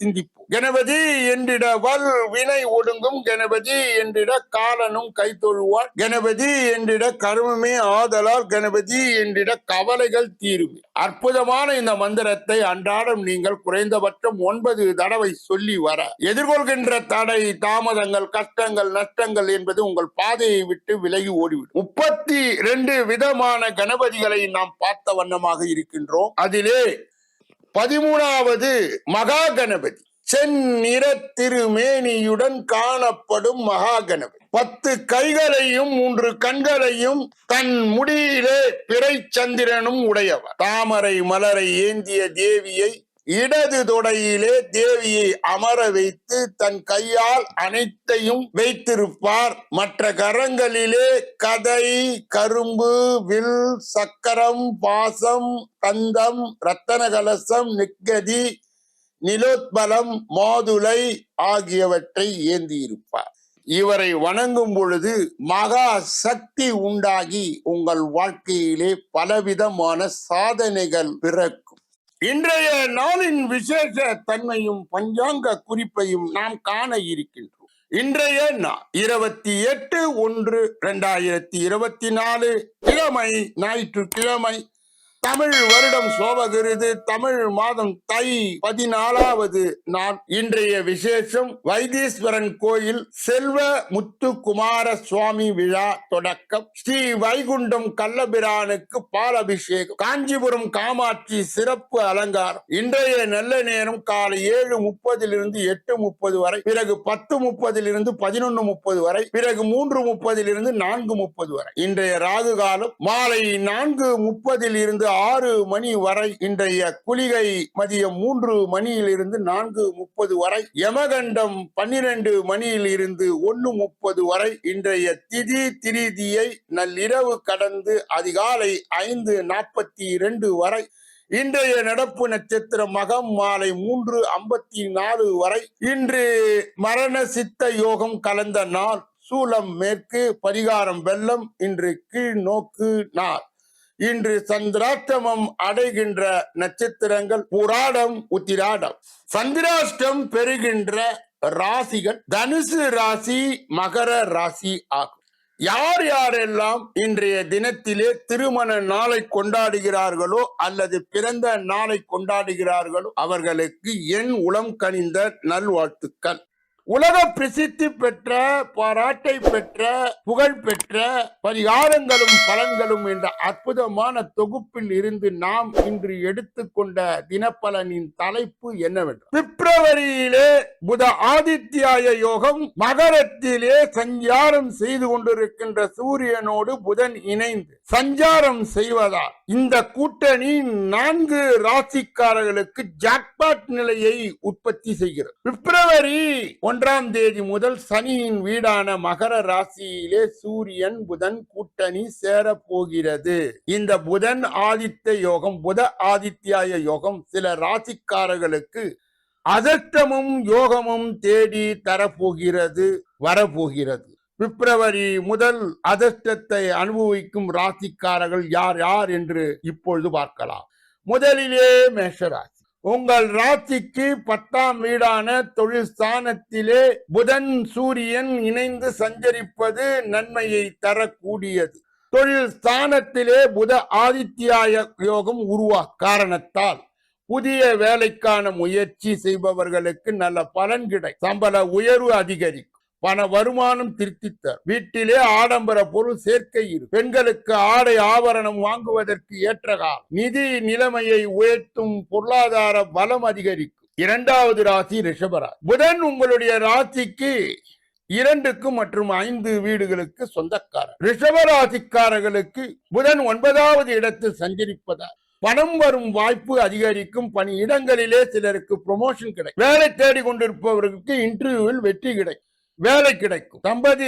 சிந்திப்போம். கணபதி என்றிட வல் வினை ஒடுங்கும். கணபதி என்றிட காலனும் கை தொழுவார் கணபதி என்றிட கருமமே ஆதலால். கணபதி என்றிட கவலைகள் தீரும். அற்புதமான இந்த மந்திரத்தை அன்றாடம் நீங்கள் குறைந்தபட்சம் ஒன்பது தடவை சொல்லி வர. எதிர்கொள்கின்ற தடை தாமதங்கள் கஷ்டங்கள் நஷ்டங்கள் என்பது உங்கள் பாதையை விட்டு விலகி ஓடிவிடும். முப்பத்தி ரெண்டு விதமான கணபதிகளை நாம் பார்த்த வண்ணமாக இருக்கின்றோம். அதிலே பதிமூணாவது மகா கணபதி செந்நிற திருமேனியுடன் காணப்படும் மகா கணபதி பத்து கைகளையும் மூன்று கண்களையும் தன் முடியிலே பிறை சந்திரனும் உடையவர். தாமரை மலரை ஏந்திய தேவியை இடது தொடையிலே தேவியை அமர வைத்து தன் கையால் அனைத்தையும் வைத்திருப்பார். மற்ற கரங்களிலே கதை கரும்பு வில் சக்கரம் பாசம் கந்தம் ரத்தன கலசம் நிக்கதி நிலோத்பலம் மாதுளை ஆகியவற்றை ஏந்தியிருப்பார். இவரை வணங்கும் பொழுது மகா சக்தி உண்டாகி உங்கள் வாழ்க்கையிலே பலவிதமான சாதனைகள் பிறக்கும். இன்றைய நாளின் விசேஷ தன்மையும் பஞ்சாங்க குறிப்பையும் நாம் காண இருக்கின்றோம். இன்றைய நாள் இருபத்தி எட்டு ஒன்று இரண்டாயிரத்தி இருபத்தி நாலு கிழமை ஞாயிற்றுக்கிழமை தமிழ் வருடம் சோபகிருது தமிழ் மாதம் தை பதினாலாவது நான் இன்றைய விசேஷம் வைத்தீஸ்வரன் கோயில் செல்வ முத்துக்குமார சுவாமி விழா தொடக்கம். ஸ்ரீ வைகுண்டம் கள்ளபிரானுக்கு பாலபிஷேகம். காஞ்சிபுரம் காமாட்சி சிறப்பு அலங்காரம். இன்றைய நல்ல நேரம் காலை ஏழு முப்பதிலிருந்து எட்டு முப்பது வரை பிறகு பத்து முப்பதிலிருந்து பதினொன்று முப்பது வரை பிறகு மூன்று முப்பதிலிருந்து நான்கு முப்பது வரை. இன்றைய ராகு காலம் மாலை நான்கு முப்பதில் இருந்து ஆறு மணி வரை இன்றைய குளிகை மதியம் மூன்று மணியிலிருந்து நான்கு முப்பது வரை யமகண்டம் பன்னிரண்டு மணியில் இருந்து ஒன்னு முப்பது வரை இன்றைய திதி திரிதியை நள்ளிரவு கடந்து அதிகாலை ஐந்து நாற்பத்தி இரண்டு வரை இன்றைய நடப்பு நட்சத்திரம் மகம் மாலை மூன்று ஐம்பத்தி நாலு வரை இன்று மரண சித்த யோகம் கலந்த நாள் சூலம் மேற்கு பரிகாரம் வெள்ளம் இன்று கீழ் நோக்கு நாள். இன்று சந்திராஷ்டமம் அடைகின்ற நட்சத்திரங்கள் புராடம் உத்திராடம். சந்திராஷ்டம் பெறுகின்ற ராசிகள் தனுசு ராசி மகர ராசி ஆகும். யார் யாரெல்லாம் இன்றைய தினத்திலே திருமண நாளை கொண்டாடுகிறார்களோ அல்லது பிறந்த நாளை கொண்டாடுகிறார்களோ அவர்களுக்கு என் உளம் கனிந்த நல்வாழ்த்துக்கள். உலக பிரசித்தி பெற்ற பாராட்டை பெற்ற புகழ் பெற்ற பரிகாரங்களும் பலன்களும் என்ற அற்புதமான தொகுப்பில் இருந்து நாம் இன்று எடுத்துக்கொண்ட தினப்பலனின் தலைப்பு என்னவென்று பிப்ரவரியிலே புத ஆதித்யாய யோகம் மகரத்திலே சஞ்சாரம் செய்து கொண்டிருக்கின்ற சூரியனோடு புதன் இணைந்து சஞ்சாரம் செய்வதால் இந்த கூட்டணி நான்கு ராசிக்காரர்களுக்கு ஜாக்பாட் நிலையை உற்பத்தி செய்கிறது. பிப்ரவரி ஒன்றாம் தேதி முதல் சனியின் வீடான மகர ராசியிலே சூரியன் புதன் கூட்டணி சேர போகிறது இந்த புதன் ஆதித்ய யோகம் புத ஆதித்யாய யோகம் சில ராசிக்காரர்களுக்கு அதட்டமும் யோகமும் தேடி தரப்போகிறது வரப்போகிறது. பிப்ரவரி முதல் அதர்ஷ்டத்தை அனுபவிக்கும் ராசிக்காரர்கள் யார் யார் என்று இப்பொழுது பார்க்கலாம். முதலிலே மேஷராசி. உங்கள் ராசிக்கு பத்தாம் வீடான தொழில் ஸ்தானத்திலே புதன் சூரியன் இணைந்து சஞ்சரிப்பது நன்மையை தரக்கூடியது. தொழில் ஸ்தானத்திலே புத ஆதித்யாய யோகம் உருவா காரணத்தால் புதிய வேலைக்கான முயற்சி செய்பவர்களுக்கு நல்ல பலன் கிடை சம்பள உயர்வு அதிகரிக்கும். பண வருமானம் திருத்தித்த வீட்டிலே ஆடம்பர பொருள் சேர்க்கை இரு. பெண்களுக்கு ஆடை ஆபரணம் வாங்குவதற்கு ஏற்ற காலம். நிதி நிலைமையை உயர்த்தும் பொருளாதார பலம் அதிகரிக்கும். இரண்டாவது ராசி ரிஷபராசி. புதன் உங்களுடைய ராசிக்கு இரண்டுக்கு மற்றும் ஐந்து வீடுகளுக்கு சொந்தக்காரர். ரிஷபராசிக்காரர்களுக்கு புதன் ஒன்பதாவது இடத்தில் சஞ்சரிப்பதால் பணம் வரும் வாய்ப்பு அதிகரிக்கும். பணி இடங்களிலே சிலருக்கு ப்ரொமோஷன் கிடைக்கும். வேலை தேடி கொண்டிருப்பவர்களுக்கு இன்டர்வியூவில் வெற்றி கிடைக்கும். வேலை கிடைக்கும். தம்பதி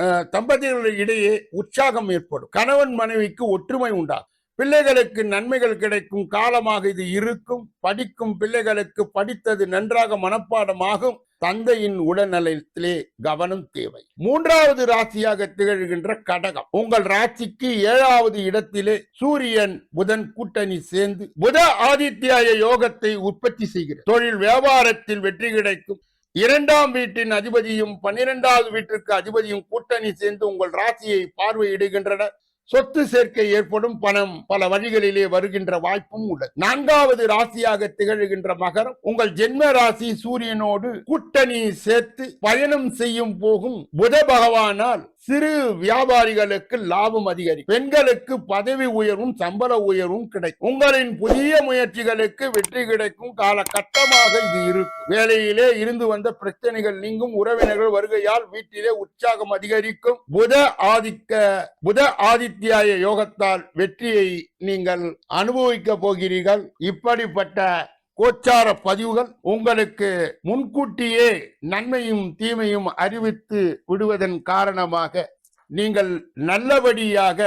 அஹ், இடையே உற்சாகம் ஏற்படும். கணவன் மனைவிக்கு ஒற்றுமை உண்டாகும். பிள்ளைகளுக்கு நன்மைகள் கிடைக்கும். காலமாக இது இருக்கும். படிக்கும் பிள்ளைகளுக்கு படித்தது நன்றாக மனப்பாடமாகும். தந்தையின் உடல்நலத்திலே கவனம் தேவை. மூன்றாவது ராசியாக திகழ்கின்ற கடகம். உங்கள் ராசிக்கு ஏழாவது இடத்திலே சூரியன் புதன் கூட்டணி சேர்ந்து புத ஆதித்யாய யோகத்தை உற்பத்தி செய்கிறது. தொழில் வியாபாரத்தில் வெற்றி கிடைக்கும். இரண்டாம் வீட்டின் அதிபதியும் பன்னிரெண்டாவது வீட்டிற்கு அதிபதியும் கூட்டணி சேர்ந்து உங்கள் ராசியை பார்வையிடுகின்றன சொத்து சேர்க்கை ஏற்படும் பணம் பல வழிகளிலே வருகின்ற வாய்ப்பும் உள்ளது. நான்காவது ராசியாக திகழ்கின்ற மகரம் உங்கள் ஜென்ம ராசி சூரியனோடு கூட்டணி சேர்த்து பயணம் செய்யும் போகும் புத பகவானால் சிறு வியாபாரிகளுக்கு லாபம் அதிகரிக்கும். பெண்களுக்கு பதவி உயர்வும் சம்பள உயர்வும் கிடைக்கும். உங்களின் புதிய முயற்சிகளுக்கு வெற்றி கிடைக்கும் காலகட்டமாக இது இருக்கும். வேலையிலே இருந்து வந்த பிரச்சனைகள் நீங்கும். உறவினர்கள் வருகையால் வீட்டிலே உற்சாகம் அதிகரிக்கும். புத ஆதிக்க புத ஆதித்யாய யோகத்தால் வெற்றியை நீங்கள் அனுபவிக்க போகிறீர்கள். இப்படிப்பட்ட கோச்சார பதிவுகள் உங்களுக்கு முன்கூட்டியே நன்மையும் தீமையும் அறிவித்து விடுவதன் காரணமாக நீங்கள் நல்லபடியாக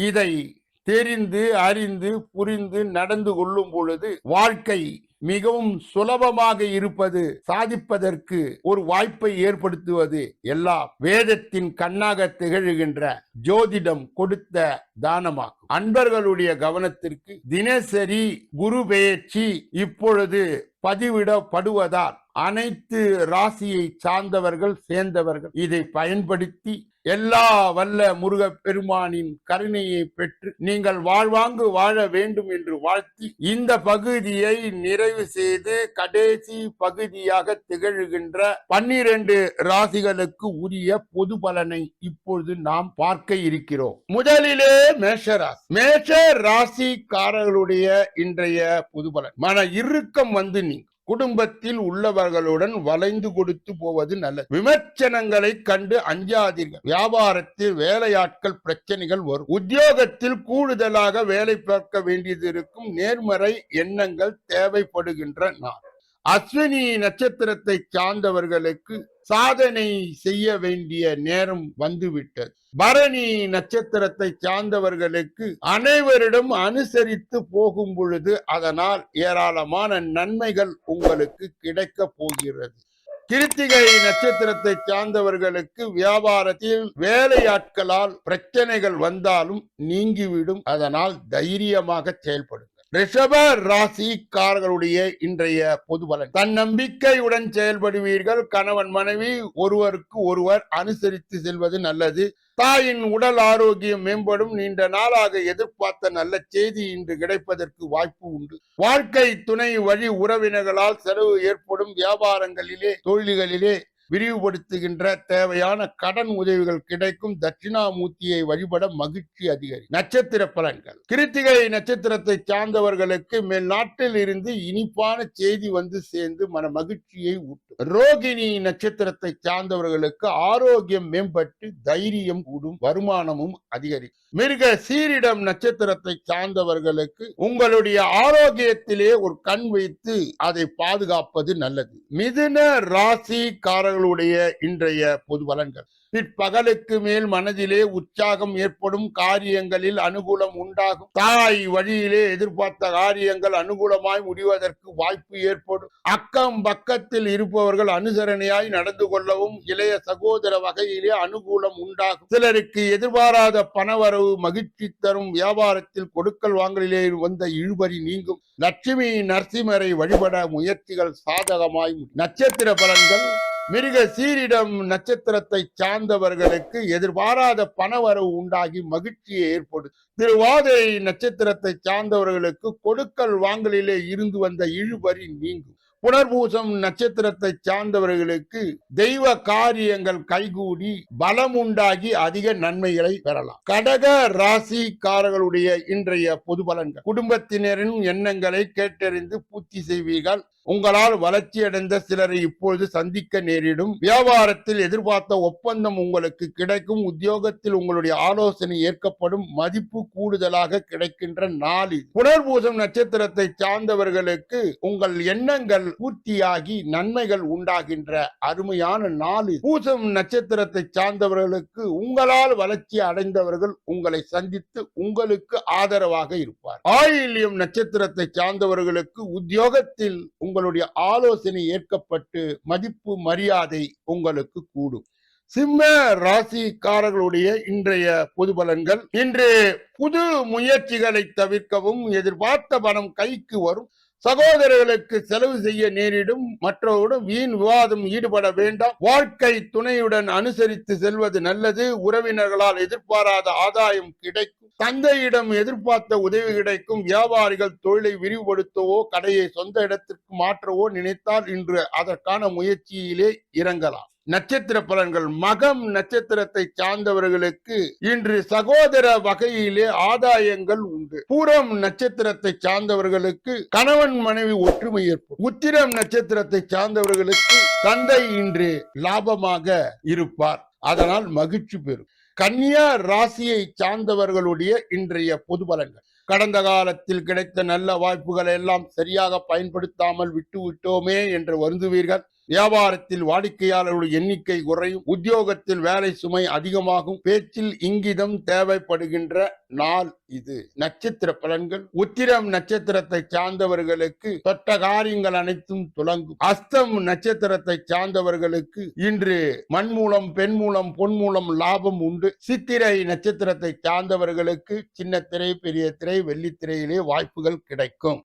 இதை தெரிந்து அறிந்து புரிந்து நடந்து கொள்ளும் பொழுது வாழ்க்கை மிகவும் சுலபமாக இருப்பது சாதிப்பதற்கு ஒரு வாய்ப்பை ஏற்படுத்துவது எல்லாம் வேதத்தின் கண்ணாக திகழ்கின்ற ஜோதிடம் கொடுத்த தானமாகும். அன்பர்களுடைய கவனத்திற்கு தினசரி குரு பெயர்ச்சி இப்பொழுது பதிவிடப்படுவதால் அனைத்து ராசியை சார்ந்தவர்கள் சேர்ந்தவர்கள் இதை பயன்படுத்தி எல்லா வல்ல முருக பெருமானின் கருணையை பெற்று நீங்கள் வாழ்வாங்கு வாழ வேண்டும் என்று வாழ்த்தி இந்த பகுதியை நிறைவு செய்து கடைசி பகுதியாக திகழ்கின்ற பன்னிரண்டு ராசிகளுக்கு உரிய பொது பலனை இப்பொழுது நாம் பார்க்க இருக்கிறோம். முதலிலே மேஷராசி. மேஷ ராசிக்காரர்களுடைய இன்றைய பொது பலன். மன இறுக்கம் வந்து நீங்க குடும்பத்தில் உள்ளவர்களுடன் வளைந்து கொடுத்து போவது நல்லது. விமர்சனங்களை கண்டு அஞ்சாதீர்கள். வியாபாரத்தில் வேலையாட்கள் பிரச்சனைகள் வரும். உத்தியோகத்தில் கூடுதலாக வேலை பார்க்க வேண்டியது இருக்கும். நேர்மறை எண்ணங்கள் தேவைப்படுகின்ற நாள் அஸ்வினி நட்சத்திரத்தை சார்ந்தவர்களுக்கு சாதனை செய்ய வேண்டிய நேரம் வந்துவிட்டது. பரணி நட்சத்திரத்தை சார்ந்தவர்களுக்கு அனைவரிடம் அனுசரித்து போகும் பொழுது அதனால் ஏராளமான நன்மைகள் உங்களுக்கு கிடைக்க போகிறது. கிருத்திகை நட்சத்திரத்தை சார்ந்தவர்களுக்கு வியாபாரத்தில் வேலையாட்களால் பிரச்சனைகள் வந்தாலும் நீங்கிவிடும். அதனால் தைரியமாக செயல்படும் ரிஷப ராசிக்காரர்களுடைய இன்றைய பொது பலன். தன்னம்பிக்கையுடன் செயல்படுவீர்கள். கணவன் மனைவி ஒருவருக்கு ஒருவர் அனுசரித்து செல்வது நல்லது. தாயின் உடல் ஆரோக்கியம் மேம்படும். நீண்ட நாளாக எதிர்பார்த்த நல்ல செய்தி இன்று கிடைப்பதற்கு வாய்ப்பு உண்டு. வாழ்க்கை துணை வழி உறவினர்களால் செலவு ஏற்படும். வியாபாரங்களிலே தொழில்களிலே விரிவுபடுத்துகின்ற தேவையான கடன் உதவிகள் கிடைக்கும் தட்சிணாமூர்த்தியை வழிபட மகிழ்ச்சி அதிகரி. நட்சத்திர பலன்கள். கிருத்திகை நட்சத்திரத்தை சார்ந்தவர்களுக்கு மேல்நாட்டில் இருந்து இனிப்பான செய்தி வந்து சேர்ந்து மன மகிழ்ச்சியை ஊட்டும். ரோகிணி நட்சத்திரத்தை சார்ந்தவர்களுக்கு ஆரோக்கியம் மேம்பட்டு தைரியம் கூடும் வருமானமும் அதிகரிக்கும் மிருக சீரிடம் நட்சத்திரத்தை சார்ந்தவர்களுக்கு உங்களுடைய ஆரோக்கியத்திலே ஒரு கண் வைத்து அதை பாதுகாப்பது நல்லது. மிதுன ராசிக்காரர்களுடைய இன்றைய பொது பலன்கள் பிற்பகலுக்கு மேல் மனதிலே உற்சாகம் ஏற்படும் காரியங்களில் அனுகூலம் உண்டாகும். தாய் வழியிலே எதிர்பார்த்த காரியங்கள் அனுகூலமாய் முடிவதற்கு வாய்ப்பு ஏற்படும். அக்கம் பக்கத்தில் இருப்பவர்கள் அனுசரணையாய் நடந்து கொள்ளவும் இளைய சகோதர வகையிலே அனுகூலம் உண்டாகும். சிலருக்கு எதிர்பாராத பணவரவு மகிழ்ச்சி தரும் வியாபாரத்தில் கொடுக்கல் வாங்கலிலே வந்த இழுபறி நீங்கும். லட்சுமி நரசிம்மரை வழிபட முயற்சிகள் சாதகமாய் நட்சத்திர பலன்கள் மிருக சீரிடம் நட்சத்திரத்தை சார்ந்தவர்களுக்கு எதிர்பாராத பணவரவு உண்டாகி மகிழ்ச்சியை ஏற்படுது திருவாதிரை நட்சத்திரத்தை சார்ந்தவர்களுக்கு கொடுக்கல் வாங்கலிலே இருந்து வந்த இழுபறி நீங்கும். புனர்பூசம் நட்சத்திரத்தை சார்ந்தவர்களுக்கு தெய்வ காரியங்கள் கைகூடி பலம் உண்டாகி அதிக நன்மைகளை பெறலாம். கடக ராசிக்காரர்களுடைய இன்றைய பொது பலன்கள் குடும்பத்தினரின் எண்ணங்களை கேட்டறிந்து பூர்த்தி செய்வீர்கள். உங்களால் வளர்ச்சி அடைந்த சிலரை இப்பொழுது சந்திக்க நேரிடும். வியாபாரத்தில் எதிர்பார்த்த ஒப்பந்தம் உங்களுக்கு கிடைக்கும். உத்தியோகத்தில் உங்களுடைய ஆலோசனை ஏற்கப்படும். மதிப்பு கூடுதலாக கிடைக்கின்ற நாள் இது புனர்பூசம் நட்சத்திரத்தை சார்ந்தவர்களுக்கு உங்கள் எண்ணங்கள் பூர்த்தியாகி நன்மைகள் உண்டாகின்ற அருமையான நாள் பூசம் நட்சத்திரத்தை சார்ந்தவர்களுக்கு உங்களால் வளர்ச்சி அடைந்தவர்கள் உங்களை சந்தித்து உங்களுக்கு ஆதரவாக இருப்பார். ஆயில்யம் நட்சத்திரத்தை சார்ந்தவர்களுக்கு உத்தியோகத்தில் உங்கள் உங்களுடைய ஆலோசனை ஏற்கப்பட்டு மதிப்பு மரியாதை உங்களுக்கு கூடும். சிம்ம ராசிக்காரர்களுடைய இன்றைய பொது பலன்கள். இன்று புது முயற்சிகளை தவிர்க்கவும் எதிர்பார்த்த பணம் கைக்கு வரும். சகோதரர்களுக்கு செலவு செய்ய நேரிடும். மற்றவருடன் வீண் விவாதம் ஈடுபட வேண்டாம். வாழ்க்கை துணையுடன் அனுசரித்து செல்வது நல்லது. உறவினர்களால் எதிர்பாராத ஆதாயம் கிடைக்கும். தந்தையிடம் எதிர்பார்த்த உதவி கிடைக்கும். வியாபாரிகள் தொழிலை விரிவுபடுத்தவோ கடையை சொந்த இடத்திற்கு மாற்றவோ நினைத்தால் இன்று அதற்கான முயற்சியிலே இறங்கலாம். நட்சத்திர பலன்கள். மகம் நட்சத்திரத்தை சார்ந்தவர்களுக்கு இன்று சகோதர வகையிலே ஆதாயங்கள் உண்டு. பூரம் நட்சத்திரத்தை சார்ந்தவர்களுக்கு கணவன் மனைவி ஒற்றுமை ஏற்படும். உத்திரம் நட்சத்திரத்தை சார்ந்தவர்களுக்கு தந்தை இன்று லாபமாக இருப்பார். அதனால் மகிழ்ச்சி பெறும். கன்னியா ராசியை சார்ந்தவர்களுடைய இன்றைய பொது பலன்கள். கடந்த காலத்தில் கிடைத்த நல்ல வாய்ப்புகளை எல்லாம் சரியாக பயன்படுத்தாமல் விட்டு விட்டோமே என்று வருந்துவீர்கள். வியாபாரத்தில் வாடிக்கையாளர்களுடைய எண்ணிக்கை குறையும். உத்தியோகத்தில் வேலை சுமை அதிகமாகும். பேச்சில் இங்கிதம் தேவைப்படுகின்ற நாள் இது. நட்சத்திர பலன்கள். உத்திரம் நட்சத்திரத்தை சார்ந்தவர்களுக்கு தொட்ட காரியங்கள் அனைத்தும் துலங்கும். அஸ்தம் நட்சத்திரத்தை சார்ந்தவர்களுக்கு இன்று மண் மூலம் பெண் மூலம் பொன் மூலம் லாபம் உண்டு. சித்திரை நட்சத்திரத்தை சார்ந்தவர்களுக்கு சின்ன திரை பெரிய திரை வெள்ளித்திரையிலே வாய்ப்புகள் கிடைக்கும்.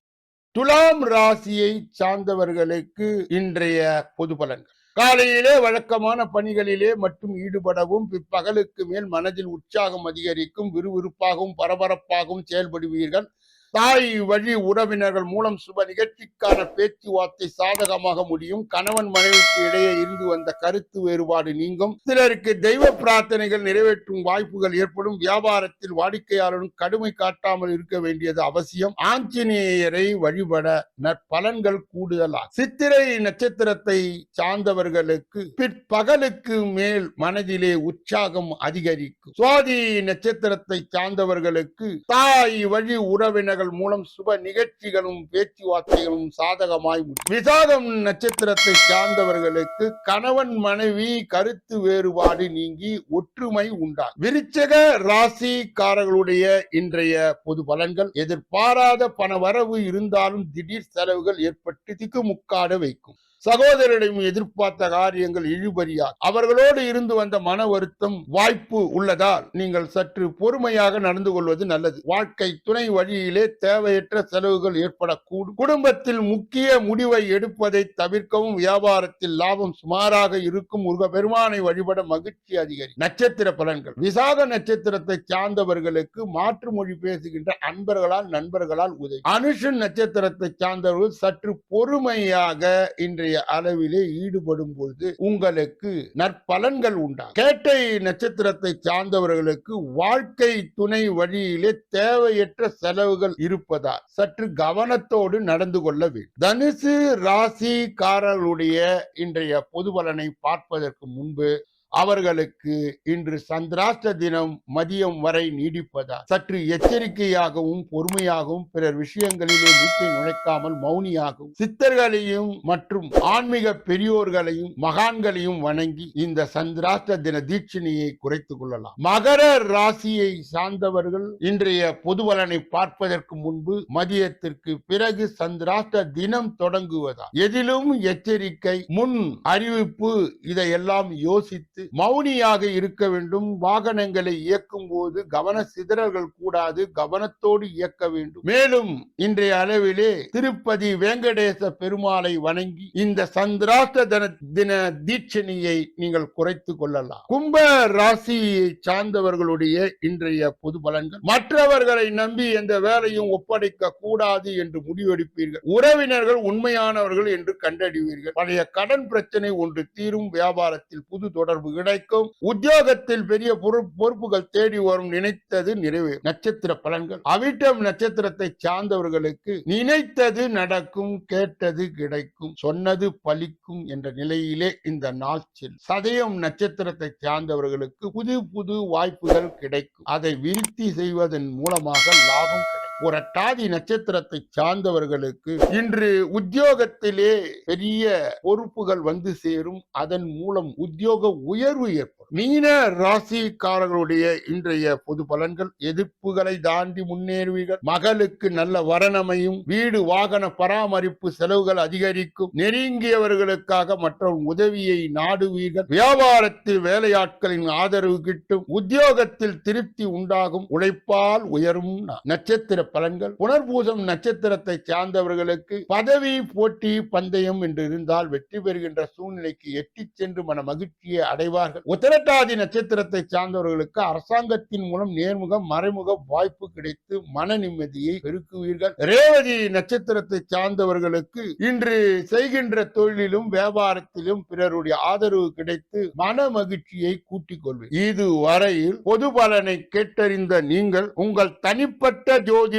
துலாம் ராசியை சார்ந்தவர்களுக்கு இன்றைய பொது பலன்கள். காலையிலே வழக்கமான பணிகளிலே மட்டும் ஈடுபடவும் பிற்பகலுக்கு மேல் மனதில் உற்சாகம் அதிகரிக்கும் விறுவிறுப்பாகவும் பரபரப்பாகவும் செயல்படுவீர்கள். தாய் வழி உறவினர்கள் மூலம் சுப நிகழ்ச்சிக்கான பேச்சுவார்த்தை சாதகமாக முடியும். கணவன் மனைவிக்கு இடையே இருந்து வந்த கருத்து வேறுபாடு நீங்கும். சிலருக்கு தெய்வ பிரார்த்தனைகள் நிறைவேற்றும் வாய்ப்புகள் ஏற்படும். வியாபாரத்தில் வாடிக்கையாளரும் கடுமை காட்டாமல் இருக்க வேண்டியது அவசியம். ஆஞ்சநேயரை வழிபட நற்பலன்கள் கூடுதலாகும் சித்திரை நட்சத்திரத்தை சார்ந்தவர்களுக்கு பிற்பகலுக்கு மேல் மனதிலே உற்சாகம் அதிகரிக்கும். சுவாதி நட்சத்திரத்தை சார்ந்தவர்களுக்கு தாய் வழி உறவினர் உறவினர்கள் மூலம் சுப நிகழ்ச்சிகளும் பேச்சுவார்த்தைகளும் சாதகமாய் முடியும். விசாகம் நட்சத்திரத்தை சார்ந்தவர்களுக்கு கணவன் மனைவி கருத்து வேறுபாடு நீங்கி ஒற்றுமை உண்டாகும். விருச்சக ராசிக்காரர்களுடைய இன்றைய பொது பலன்கள் எதிர்பாராத பண வரவு இருந்தாலும் திடீர் செலவுகள் ஏற்பட்டு திக்குமுக்காட வைக்கும். சகோதரரிடம் எதிர்பார்த்த காரியங்கள் இழுபறியா அவர்களோடு இருந்து வந்த மன வருத்தம் வாய்ப்பு உள்ளதால் நீங்கள் சற்று பொறுமையாக நடந்து கொள்வது நல்லது. வாழ்க்கை துணை வழியிலே தேவையற்ற செலவுகள் ஏற்படக்கூடும். குடும்பத்தில் முக்கிய முடிவை எடுப்பதை தவிர்க்கவும் வியாபாரத்தில் லாபம் சுமாராக இருக்கும் முருக பெருமானை வழிபட மகிழ்ச்சி அதிகரி. நட்சத்திர பலன்கள். விசாக நட்சத்திரத்தை சார்ந்தவர்களுக்கு மாற்று மொழி பேசுகின்ற அன்பர்களால் நண்பர்களால் உதவி. அனுஷன் நட்சத்திரத்தை சார்ந்தவர்கள் சற்று பொறுமையாக இன்றைய அளவிலே ஈடுபடும் பொழுது உங்களுக்கு நற்பலன்கள் உண்டாகும். கேட்டை நட்சத்திரத்தை சார்ந்தவர்களுக்கு வாழ்க்கை துணை வழியிலே தேவையற்ற செலவுகள் இருப்பதால் சற்று கவனத்தோடு நடந்து கொள்ள வேண்டும். தனுசு ராசிக்காரர்களுடைய இன்றைய பொது பலனை பார்ப்பதற்கு முன்பு அவர்களுக்கு இன்று சந்திராஷ்ட தினம் மதியம் வரை நீடிப்பதால் சற்று எச்சரிக்கையாகவும் பொறுமையாகவும் பிறர் விஷயங்களிலே மூச்சை நுழைக்காமல் மௌனியாகவும் சித்தர்களையும் மற்றும் ஆன்மீக பெரியோர்களையும் மகான்களையும் வணங்கி இந்த சந்திராஷ்ட தின தீட்சணையை குறைத்துக் கொள்ளலாம். மகர ராசியை சார்ந்தவர்கள் இன்றைய பொதுவலனை பார்ப்பதற்கு முன்பு மதியத்திற்கு பிறகு சந்திராஷ்ட தினம் தொடங்குவதால் எதிலும் எச்சரிக்கை முன் அறிவிப்பு இதையெல்லாம் யோசித்து மௌனியாக இருக்க வேண்டும். வாகனங்களை இயக்கும் போது கவன சிதறல்கள் கூடாது. கவனத்தோடு இயக்க வேண்டும். மேலும் இன்றைய அளவிலே திருப்பதி வெங்கடேச பெருமாளை வணங்கி இந்த சந்திராஷ்ட தின தின தீட்சணியை நீங்கள் குறைத்துக் கொள்ளலாம். கும்ப ராசியை சார்ந்தவர்களுடைய இன்றைய பொது பலன்கள். மற்றவர்களை நம்பி எந்த வேலையும் ஒப்படைக்க கூடாது என்று முடிவெடுப்பீர்கள். உறவினர்கள் உண்மையானவர்கள் என்று கண்டறிவீர்கள். பழைய கடன் பிரச்சனை ஒன்று தீரும். வியாபாரத்தில் புது தொடர்பு வாய்ப்பு கிடைக்கும். உத்தியோகத்தில் பெரிய பொறுப்புகள் தேடி வரும் நினைத்தது நிறைவு. நட்சத்திர பலன்கள். அவிட்டம் நட்சத்திரத்தை சார்ந்தவர்களுக்கு நினைத்தது நடக்கும் கேட்டது கிடைக்கும் சொன்னது பலிக்கும் என்ற நிலையிலே இந்த நாள் செல்லும். சதயம் நட்சத்திரத்தை சார்ந்தவர்களுக்கு புது புது வாய்ப்புகள் கிடைக்கும். அதை விருத்தி செய்வதன் மூலமாக லாபம் கிடைக்கும். புரட்டாதி நட்சத்திரத்தை சார்ந்தவர்களுக்கு இன்று உத்தியோகத்திலே பெரிய பொறுப்புகள் வந்து சேரும். அதன் மூலம் உத்தியோக உயர்வு ஏற்படும். மீன ராசிக்காரர்களுடைய இன்றைய பொது பலன்கள் எதிர்ப்புகளை தாண்டி முன்னேறுவீர்கள். மகளுக்கு நல்ல வரணமையும் வீடு வாகன பராமரிப்பு செலவுகள் அதிகரிக்கும். நெருங்கியவர்களுக்காக மற்ற உதவியை நாடுவீர்கள். வியாபாரத்தில் வேலையாட்களின் ஆதரவு கிட்டும். உத்தியோகத்தில் திருப்தி உண்டாகும். உழைப்பால் உயரும் நட்சத்திர பலன்கள். புனர்பூசம் நட்சத்திரத்தை சார்ந்தவர்களுக்கு பதவி போட்டி பந்தயம் என்று இருந்தால் வெற்றி பெறுகின்ற சூழ்நிலைக்கு எட்டி சென்று மன மகிழ்ச்சியை அடைவார்கள். உத்தரட்டாதி நட்சத்திரத்தை சார்ந்தவர்களுக்கு அரசாங்கத்தின் மூலம் நேர்முக மறைமுக வாய்ப்பு கிடைத்து மன நிம்மதியை பெருக்குவீர்கள். ரேவதி நட்சத்திரத்தை சார்ந்தவர்களுக்கு இன்று செய்கின்ற தொழிலிலும் வியாபாரத்திலும் பிறருடைய ஆதரவு கிடைத்து மன மகிழ்ச்சியை கூட்டிக் இது வரையில் பொது பலனை கேட்டறிந்த நீங்கள் உங்கள் தனிப்பட்ட ஜோதி